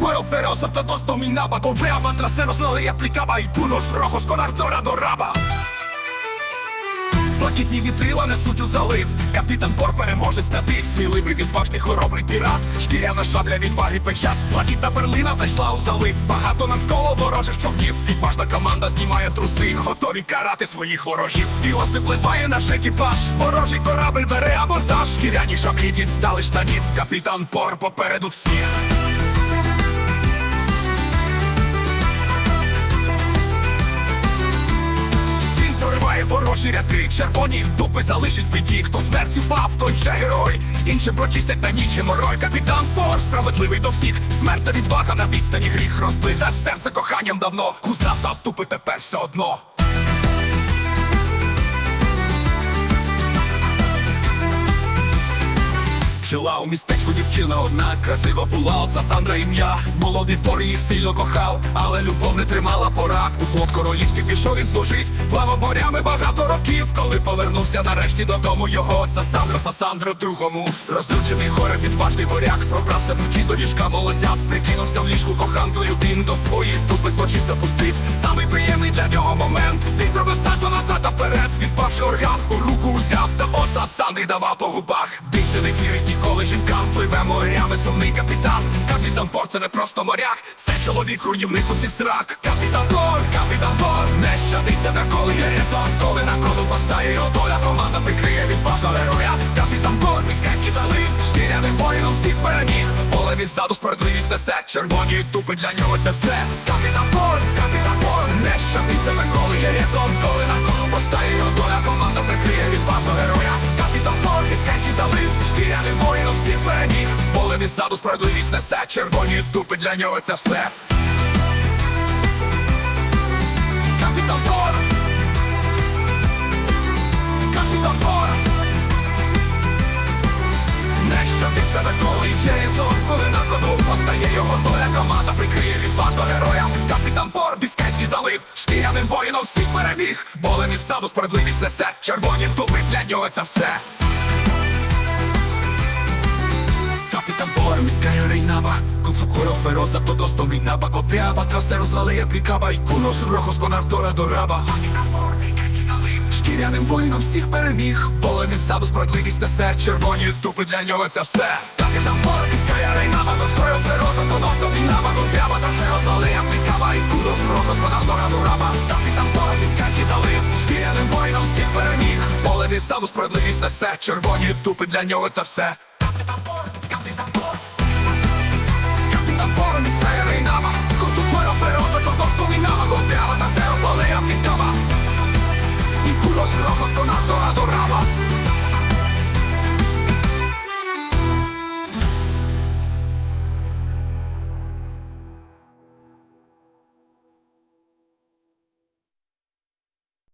cuero feroz, a todos dominaba. Golpeaba, traseros no le aplicaba Y punos rojos con ardor adoraba. Блакитні вітрила несуть у залив Капітан Бор переможець на тих Сміливий, відважний, хоробрий пірат Шкіряна шабля, відваги печать Блакитна перлина зайшла у залив Багато навколо ворожих човнів Відважна команда знімає труси Готові карати своїх ворожів І ось припливає наш екіпаж Ворожий корабль бере абордаж Шкіряні шаблі дістали штанів Капітан Бор попереду всіх ворожі ряди, червоні дупи залишить від біді. Хто смерті впав, той вже герой. Іншим прочистять на ніч геморой. Капітан Пор справедливий до всіх. Смерть та відвага на відстані. Гріх розбита. Серце коханням давно. Гузна та тупи тепер все одно Жила у містечку дівчина одна, красива була оца Сандра ім'я. Молодий пор її сильно кохав, але любов не тримала порад. У флот королівський пішов він служить, плавав морями багато років. Коли повернувся нарешті додому його отца Сандра Сасандра другому. Розлючений горе відважний моряк, пробрався вночі до ліжка молодят. Прикинувся в ліжку коханкою, він до своїх тупи злочин запустив. Самий приємний для нього момент. Він зробив сальто назад та вперед, відпавши орган у руку узяв, та отца Сандри давав по губах. Більше не вірить жінкам Пливе морями сумний капітан. Капітан Бор це не просто моряк Це чоловік руйнівник усіх срак. Капітан Бор, капітан Бор Не щадиться та коли є резон Коли на кону постає його доля Команда прикриє відважного героя. Капітан Бор, міськайський залив Шкіряним воїном всіх переміг. Поле відзаду справедливість несе Червоні тупи для нього це все. Капітан Бор, капітан залив Шкіряним воїном всіх переміг Поле відзаду справедливість несе. Червоні тупи для нього це все. Капітан Бор Капітан Бор Не щадиться на коли вже є сон Коли на кону постає його доля. Команда прикриє від відважного героя. Капітан Бор, біскайський залив. Шкіряним воїном всіх переміг Болем із саду справедливість несе. Червоні тупи для нього це все Capitán Bor, Vizcaya reinaba Con su cuero feroz a todos dominaba Golpeaba, traseros la ley aplicaba Y culos rojos con ardor adoraba Шкіряним воїном всіх переміг із саду справедливість несе Червоні тупи для нього це все Капітан Бор, Vizcaya reinaba Con su cuero feroz a todos dominaba Golpeaba, traseros la ley aplicaba Y culos rojos con ardor adoraba Капітан Бор, Візкайський залив Шкіряним воїном всіх переміг із саду справедливість несе Червоні тупи для нього це все upon the sky